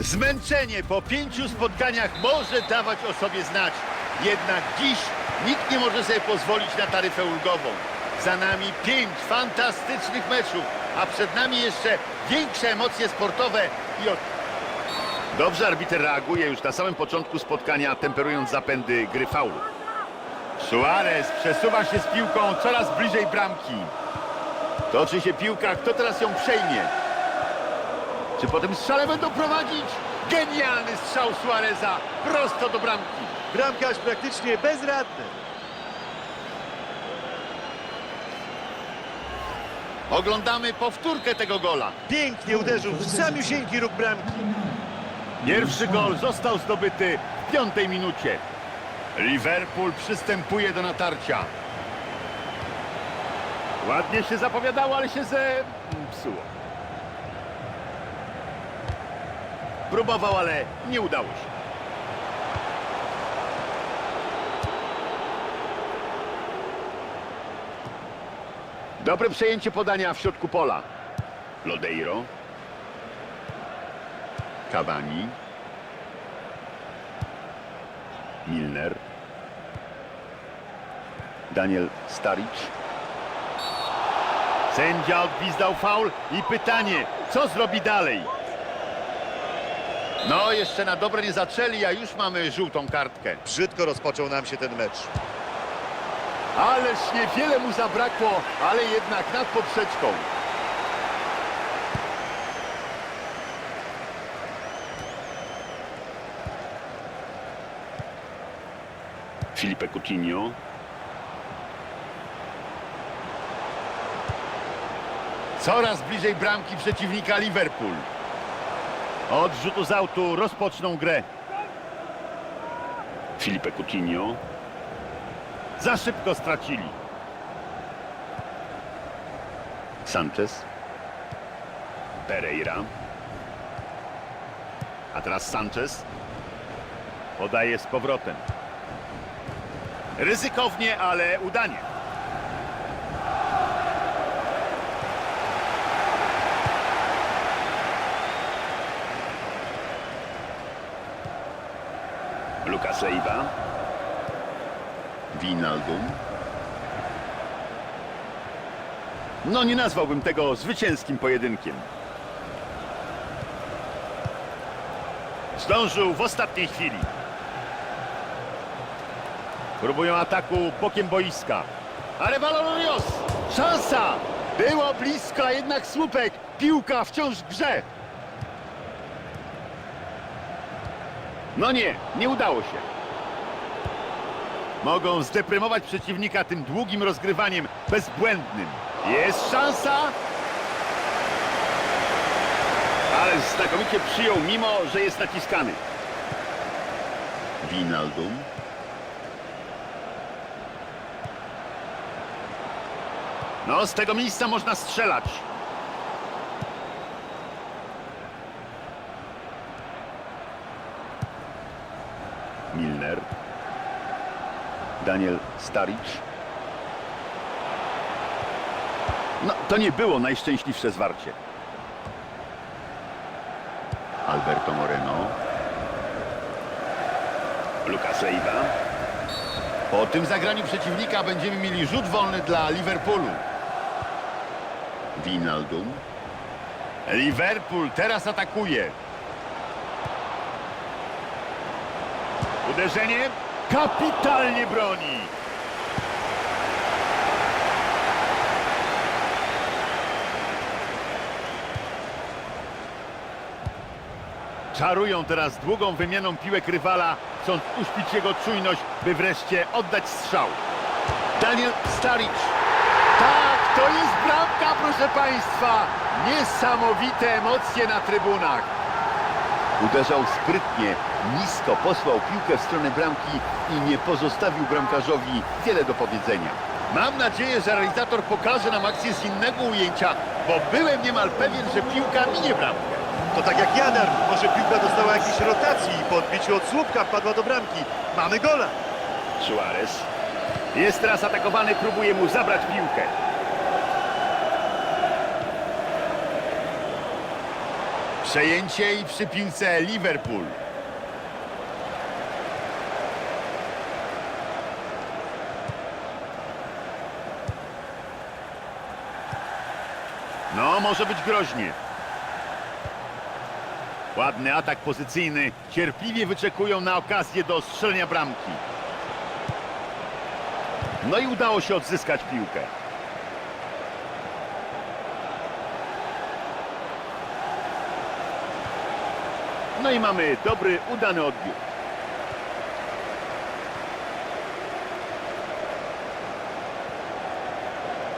Zmęczenie po pięciu spotkaniach może dawać o sobie znać. Jednak dziś nikt nie może sobie pozwolić na taryfę ulgową. Za nami pięć fantastycznych meczów, a przed nami jeszcze większe emocje sportowe i od... Dobrze arbiter reaguje już na samym początku spotkania, temperując zapędy gry faulu. Suarez przesuwa się z piłką coraz bliżej bramki. Toczy się piłka, kto teraz ją przejmie? Czy po tym strzale będą prowadzić? Genialny strzał Suareza prosto do bramki. Bramkarz praktycznie bezradny. Oglądamy powtórkę tego gola. Pięknie uderzył w samiusieńki róg bramki. Pierwszy gol został zdobyty w piątej minucie. Liverpool przystępuje do natarcia. Ładnie się zapowiadało, ale się zepsuło. Próbował, ale nie udało się. Dobre przejęcie podania w środku pola. Lodeiro. Cavani. Milner. Daniel Staric. Sędzia odgwizdał faul i pytanie, co zrobi dalej? No, jeszcze na dobre nie zaczęli, a już mamy żółtą kartkę. Brzydko rozpoczął nam się ten mecz. Ależ niewiele mu zabrakło, ale jednak nad poprzeczką. Filipe Coutinho. Coraz bliżej bramki przeciwnika Liverpool. Od rzutu z autu rozpoczną grę. Filipe Coutinho. Za szybko stracili. Sanchez. Pereira. A teraz Sanchez. Podaje z powrotem. Ryzykownie, ale udanie. Lucas Leiva. Winaldum. No nie nazwałbym tego zwycięskim pojedynkiem. Zdążył w ostatniej chwili. Próbują ataku bokiem boiska. Arevalo Szansa! Było blisko, a jednak słupek. Piłka wciąż grze. No nie, nie udało się. Mogą zdeprymować przeciwnika tym długim rozgrywaniem bezbłędnym. Jest szansa. Ale znakomicie przyjął, mimo że jest naciskany. Winaldum. No, z tego miejsca można strzelać. Milner. Daniel Staric. No, to nie było najszczęśliwsze zwarcie. Alberto Moreno. Lucas Leiva. Po tym zagraniu przeciwnika będziemy mieli rzut wolny dla Liverpoolu. Winaldum. Liverpool teraz atakuje. Uderzenie. Kapitalnie broni. Czarują teraz długą wymianą piłek rywala, chcąc uśpić jego czujność, by wreszcie oddać strzał. Daniel Staric. Tak, to jest bramka, proszę Państwa. Niesamowite emocje na trybunach. Uderzał sprytnie, nisko posłał piłkę w stronę bramki i nie pozostawił bramkarzowi wiele do powiedzenia. Mam nadzieję, że realizator pokaże nam akcję z innego ujęcia, bo byłem niemal pewien, że piłka minie bramkę. To tak jak Jadar. Może piłka dostała jakiejś rotacji i po odbiciu od słupka wpadła do bramki. Mamy gola. Suarez jest teraz atakowany, próbuje mu zabrać piłkę. Przejęcie i przy piłce Liverpool. No, może być groźnie. Ładny atak pozycyjny. Cierpliwie wyczekują na okazję do strzelenia bramki. No i udało się odzyskać piłkę. No i mamy dobry, udany odbiór.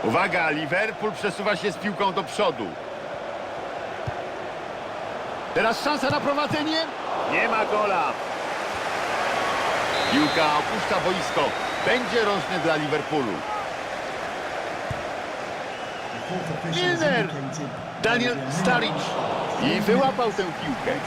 Uwaga, Liverpool przesuwa się z piłką do przodu. Teraz szansa na prowadzenie. Nie ma gola. Piłka opuszcza boisko. Będzie rożny dla Liverpoolu. Milner! Daniel Sturridge. I wyłapał tę piłkę.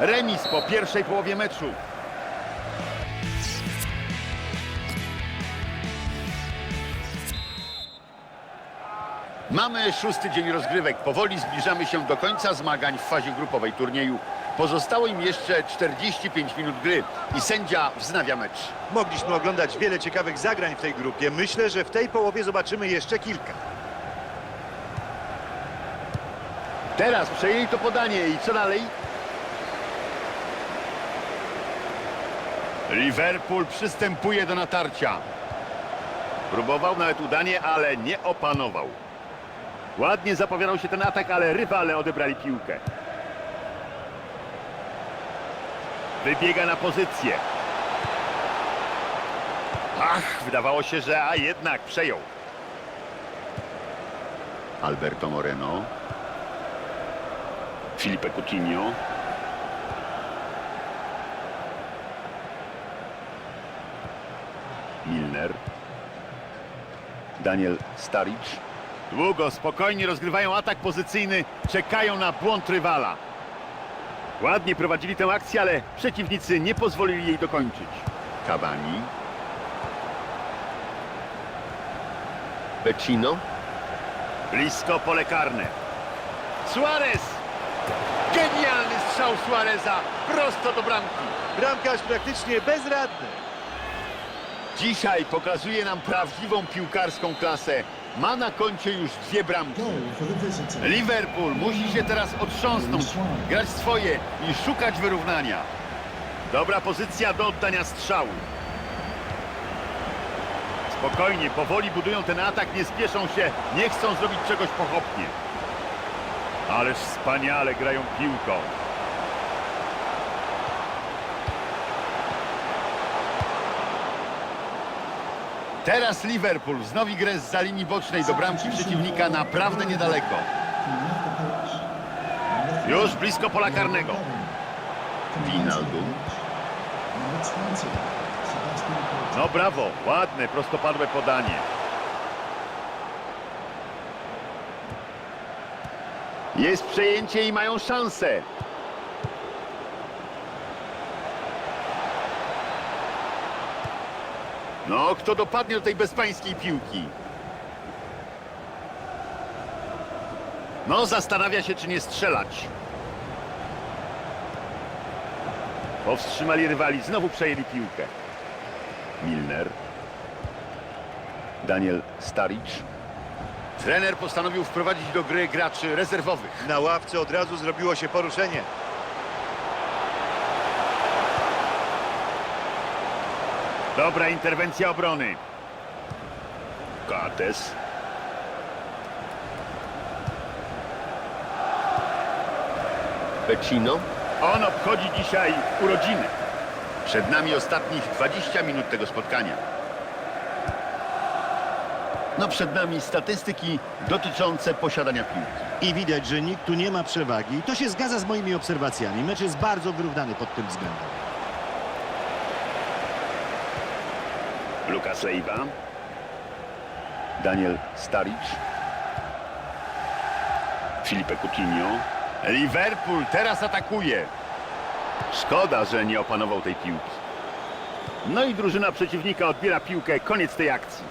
Remis po pierwszej połowie meczu. Mamy szósty dzień rozgrywek. Powoli zbliżamy się do końca zmagań w fazie grupowej turnieju. Pozostało im jeszcze 45 minut gry i sędzia wznawia mecz. Mogliśmy oglądać wiele ciekawych zagrań w tej grupie. Myślę, że w tej połowie zobaczymy jeszcze kilka. Teraz przejęli to podanie i co dalej? Liverpool przystępuje do natarcia. Próbował nawet udanie, ale nie opanował. Ładnie zapowiadał się ten atak, ale rywale odebrali piłkę. Wybiega na pozycję. Ach, wydawało się, że a jednak przejął. Alberto Moreno. Filipe Coutinho. Milner. Daniel Staric. Długo, spokojnie rozgrywają atak pozycyjny, czekają na błąd rywala. Ładnie prowadzili tę akcję, ale przeciwnicy nie pozwolili jej dokończyć. Cavani. Vecino. Blisko pole karne. Suarez! Genialny strzał Suareza prosto do bramki. Bramkarz praktycznie bezradny. Dzisiaj pokazuje nam prawdziwą piłkarską klasę. Ma na koncie już dwie bramki. Liverpool musi się teraz otrząsnąć, grać swoje i szukać wyrównania. Dobra pozycja do oddania strzału. Spokojnie, powoli budują ten atak, nie spieszą się, nie chcą zrobić czegoś pochopnie. Ależ wspaniale grają piłką. Teraz Liverpool wznowi grę z linii bocznej do bramki przeciwnika naprawdę niedaleko. Już blisko pola karnego. Wijnaldum. No brawo, ładne, prostopadłe podanie. Jest przejęcie i mają szansę. No, kto dopadnie do tej bezpańskiej piłki? No, zastanawia się, czy nie strzelać. Powstrzymali rywali, znowu przejęli piłkę. Milner. Daniel Staric. Trener postanowił wprowadzić do gry graczy rezerwowych. Na ławce od razu zrobiło się poruszenie. Dobra interwencja obrony. Kates. Pecino. On obchodzi dzisiaj urodziny. Przed nami ostatnich 20 minut tego spotkania. No przed nami statystyki dotyczące posiadania piłki. I widać, że nikt tu nie ma przewagi. I to się zgadza z moimi obserwacjami. Mecz jest bardzo wyrównany pod tym względem. Lucas Leiva. Daniel Staric. Filipe Coutinho. Liverpool teraz atakuje. Szkoda, że nie opanował tej piłki. No i drużyna przeciwnika odbiera piłkę. Koniec tej akcji.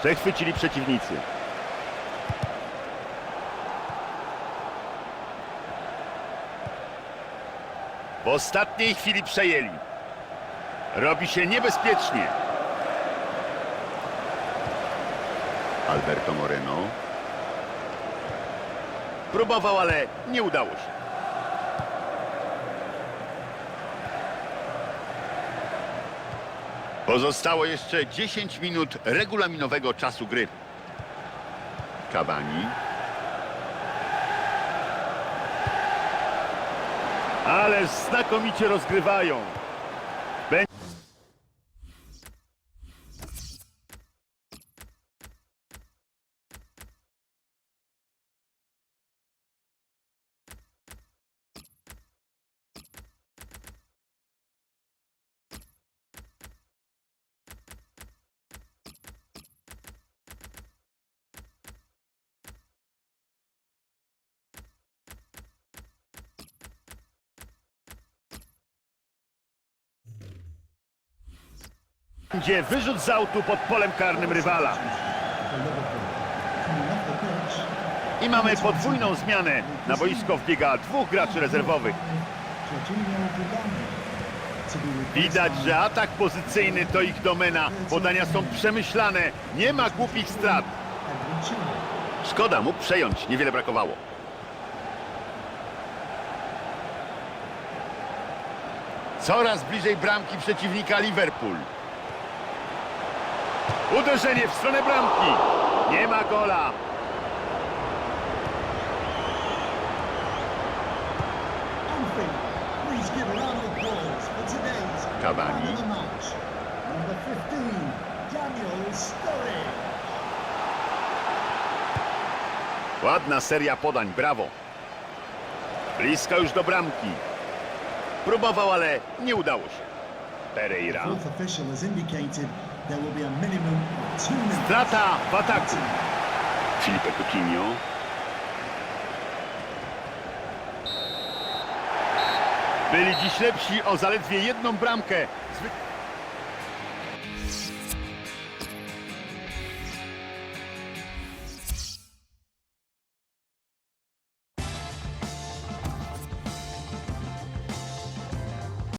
Przechwycili przeciwnicy. W ostatniej chwili przejęli. Robi się niebezpiecznie. Alberto Moreno. Próbował, ale nie udało się. Pozostało jeszcze 10 minut regulaminowego czasu gry. Cavani. Ale znakomicie rozgrywają. Będzie wyrzut z autu pod polem karnym rywala. I mamy podwójną zmianę. Na boisko wbiega dwóch graczy rezerwowych. Widać, że atak pozycyjny to ich domena. Podania są przemyślane. Nie ma głupich strat. Szkoda, mógł przejąć. Niewiele brakowało. Coraz bliżej bramki przeciwnika Liverpool. Uderzenie w stronę bramki. Nie ma gola. Cavani. man of the match. Number 15, Daniel Sturridge. Ładna seria podań, brawo. Blisko już do bramki. Próbował, ale nie udało się. Pereira. Strata w ataku. Filipe Coutinho. Byli dziś lepsi o zaledwie jedną bramkę.